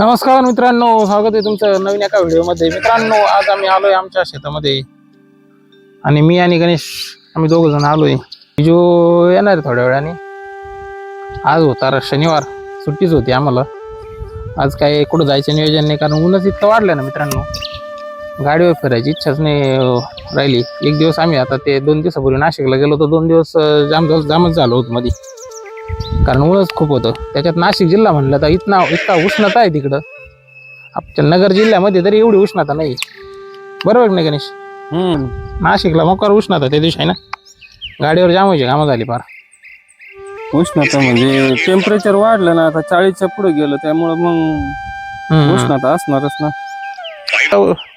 नमस्कार मित्रांनो स्वागत आहे तुमचं नवीन एका व्हिडिओमध्ये. मित्रांनो आज आम्ही आलोय आमच्या शेतामध्ये. आणि मी आणि गणेश आम्ही दोघ जण आलोय. जो येणार आहे थोड्या वेळाने. आज होता शनिवार. सुट्टीच होती आम्हाला. आज काय कुठं जायचं नियोजन नाही कारण ऊनच इतकं वाढलं ना मित्रांनो. गाडीवर फिरायची इच्छाच नाही राहिली. एक दिवस आम्ही आता ते दोन दिवसापूर्वी नाशिकला गेलो होतो. दोन दिवस जाम जामच झालो होतो मध्ये कारण ऊनच खूप होतं. त्याच्यात नाशिक जिल्हा म्हणलं तर इतना इतका उष्णता आहे तिकडं. आपल्या नगर जिल्ह्यामध्ये तरी एवढी उष्णता नाही. बरोबर नाही गणेश? नाशिकला मोकार उष्णता त्या दिवशी आहे ना? गाडीवर जाम व्हायची कामं झाली फार. उष्णता म्हणजे टेम्परेचर वाढलं ना आता चाळीसच्या पुढे गेलं त्यामुळं मग उष्णता असणारच ना.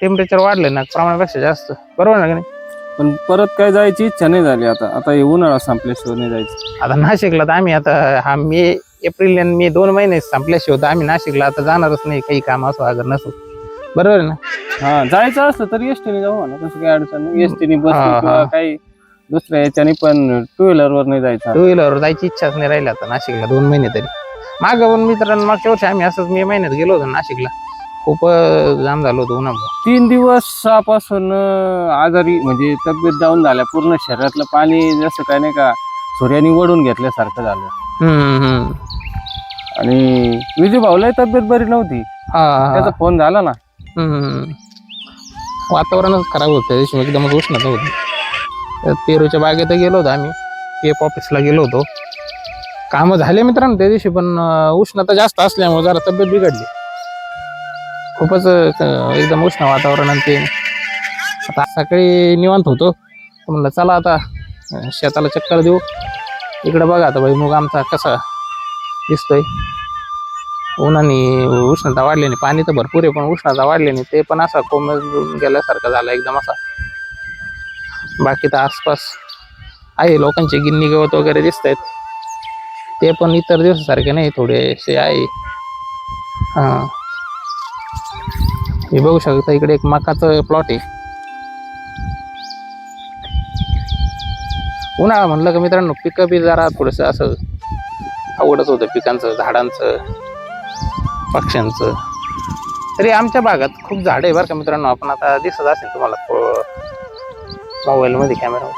टेम्परेचर वाढलं ना प्रमाणापेक्षा जास्त. बरोबर ना गणेश पण परत काय जायची इच्छा नाही झाली आता. आता हे उन्हाळा संपल्याशिवाय नाही जायचं. आता नाशिकला तर आम्ही आता हा मे एप्रिल आणि मे दोन महिने संपल्याशिवाय तर आम्ही नाशिकला आता जाणारच नाही. काही काम असो अगर नसो. बरोबर आहे ना? हा जायचं असलं तर एसटीने जाऊ ना तसं काही अडचण नाही. एसटीने बस हा, हा. काही दुसऱ्या याच्याने पण टू व्हीलर वर नाही जायचं. टू व्हीलरवर जायची इच्छाच नाही राहिली आता नाशिकला दोन महिने तरी. माग पण मित्रांनो मागच्या वर्षी आम्ही असंच मे महिन्यात गेलो होतो नाशिकला. खूप जाम झालो होतो उन्हामुळे. तीन दिवसापासून अं, आजारी म्हणजे तब्येत डाऊन झाल्या पूर्ण शरीरातलं पाणी जसं काय नाही का सूर्याने वडून घेतल्यासारखं झालं. हम्म हम्म आणि विजू भाऊला तब्येत बरी नव्हती. हा, हा त्याचा फोन झाला ना. हम्म. वातावरणच खराब होतं त्या दिवशी एकदमच उष्णता होती. पेरूच्या बागेत गेलो होतो आम्ही. पेप ऑफिसला गेलो होतो. कामं झाले मित्रांनो त्या दिवशी पण अं, उष्णता जास्त असल्यामुळे जरा तब्येत बिघडली. खूपच अं, एकदम उष्ण वातावरण आणि ते. आता सकाळी निवांत होतो. तर म्हणलं चला आता अं, शेताला चक्कर देऊ. इकडं बघा आता भाई मग आमचा कसा दिसतोय. उन्हाने उष्णता वाढल्याने पाणी तर भरपूर आहे पण उष्णता वाढल्याने ते पण असा कोमजून गेल्यासारखं झालं एकदम असा. बाकी तर आसपास आहे लोकांचे गिन्नी गवत वगैरे दिसत आहेत ते पण इतर दिवसासारखे नाही थोडेसे आहे. हां. हे बघू शकता इकडे एक मकाचं प्लॉट आहे. उन्हाळा म्हणलं का मित्रांनो पिकं बी जरा थोडंसं असं आवडच होतं पिकांचं झाडांचं पक्ष्यांचं. तरी आमच्या भागात खूप झाडं आहे बरं का मित्रांनो आपण आता दिसत असेल तुम्हाला मोबाईलमध्ये कॅमेरा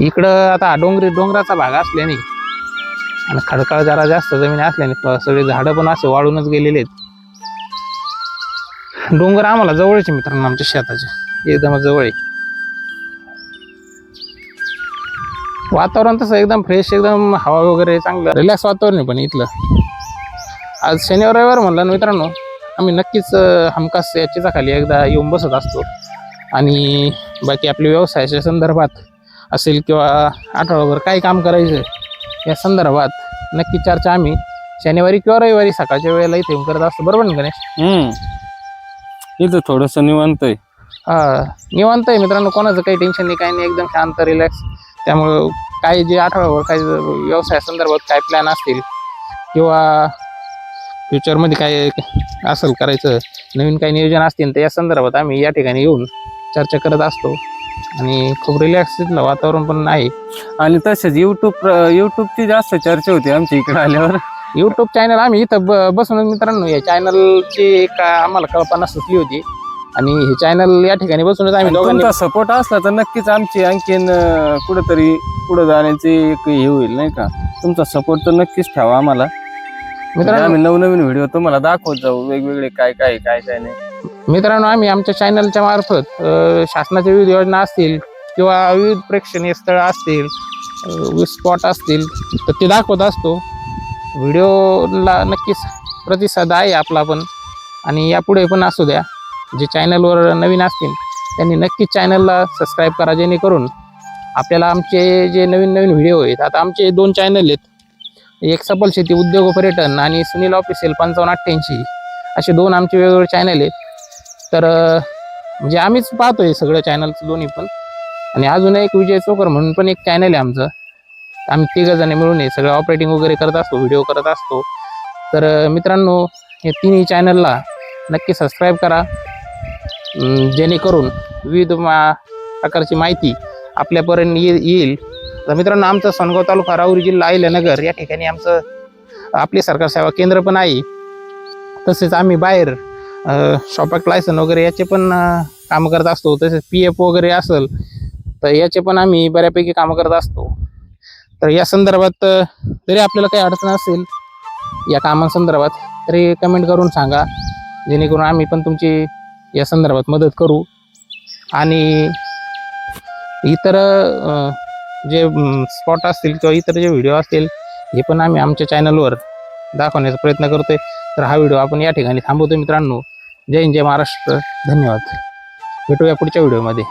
इकडं आता डोंगरी डोंगराचा भाग असल्याने आणि खडकाळ जरा जास्त जमीन असल्याने प- सगळे झाडं पण असे वाळूनच गेलेले आहेत. डोंगर आम्हाला जवळचे मित्रांनो आमच्या शेताचे. एकदम जवळ आहे. वातावरण तसं एकदम फ्रेश एकदम हवा वगैरे चांगलं. रिलॅक्स वातावरण आहे पण इथलं. आज शनिवार रविवार म्हणलं ना मित्रांनो आम्ही नक्कीच हमखास याच्या खाली एकदा येऊन बसत असतो. आणि बाकी आपल्या व्यवसायाच्या संदर्भात असेल किंवा आठवडाभर काय काम करायचं या संदर्भात नक्की चर्चा आम्ही शनिवारी किंवा रविवारी सकाळच्या वेळेला इथे येऊन करत असतो. बरोबर ना गणेश? इथं थोडस निवांत आहे. हा निवांत आहे मित्रांनो कोणाचं काही टेन्शन नाही काही नाही एकदम शांत रिलॅक्स त्यामुळं काय जे आठवड्याभर काही व्यवसाय संदर्भात काय प्लॅन असतील किंवा फ्युचरमध्ये काय असेल करायचं नवीन काही नियोजन असतील तर या संदर्भात आम्ही या ठिकाणी येऊन चर्चा करत असतो. आणि खूप रिलॅक्स तिथलं वातावरण पण आहे. आणि तसेच युट्यूब युट्यूबची जास्त चर्चा होती आमच्या इकडे आल्यावर. यूट्यूब चॅनल आम्ही इथं ब बसून मित्रांनो या चॅनलची एक आम्हाला कल्पना सुचली होती. आणि हे चॅनल या ठिकाणी बसूनच आम्ही दोघांनी तुमचा सपोर्ट असला तर नक्कीच आमची आणखीन अं, कुठंतरी पुढे जाण्याचे एक हे होईल नाही का? तुमचा सपोर्ट तर नक्कीच ठेवा आम्हाला. म्हणजे मित्रांनो आम्ही नवनवीन व्हिडिओ तुम्हाला दाखवत जाऊ वेगवेगळे काय काय काय काय नाही. मित्रांनो आम्ही आमच्या चॅनलच्या मार्फत अ, शासनाच्या विविध योजना असतील किंवा विविध प्रेक्षणीय स्थळं असतील स्पॉट असतील तर ते दाखवत असतो. व्हिडिओला नक्कीच प्रतिसाद आहे आपला पण. आणि यापुढे पण असू द्या. जे चॅनलवर नवीन असतील त्यांनी नक्कीच चॅनलला सबस्क्राईब करा जेणेकरून आपल्याला आमचे जे नवीन नवीन व्हिडिओ आहेत आता आमचे दोन चॅनल आहेत. एक सफल शेती उद्योग पर्यटन आणि सुनील ऑफिसेल पंचावन्न अठ्ठ्याऐंशी. असे दोन आमचे वेगवेगळे चॅनल आहेत. तर म्हणजे आम्हीच पाहतो आहे सगळं चॅनलचं दोन्ही पण. आणि अजून एक विजय चोकर म्हणून पण एक चॅनल आहे आमचं. आम्ही तिघंजण मिळून हे सगळं ऑपरेटिंग वगैरे करत असतो व्हिडिओ करत असतो. तर मित्रांनो हे तिन्ही चॅनलला नक्की सबस्क्राईब करा. जेणेकरून विविध मा प्रकारची माहिती आपल्यापर्यंत ये येईल. तर मित्रांनो आमचं सणगाव तालुका राऊरी जिल्हा अहिल्यानगर या ठिकाणी आमचं आपली सरकार सेवा केंद्र पण आहे. तसेच आम्ही बाहेर शॉपॅक लायसन वगैरे याचे पण कामं करत असतो. तसेच पी एफ वगैरे असेल तर याचे पण आम्ही बऱ्यापैकी कामं करत असतो. तर या संदर्भात जरी आपल्याला काही अडचण असेल या कामांसंदर्भात तरी कमेंट करून सांगा. जेणेकरून आम्ही पण तुमची या संदर्भात मदत करू. आणि इतर जे स्पॉट असतील किंवा इतर जे व्हिडिओ असतील हे पण आम्ही आमच्या चॅनलवर दाखवण्याचा प्रयत्न करतोय. तर हा व्हिडिओ आपण या ठिकाणी थांबवतो मित्रांनो. जय हिंद जय महाराष्ट्र. धन्यवाद. भेटूया पुढच्या व्हिडिओमध्ये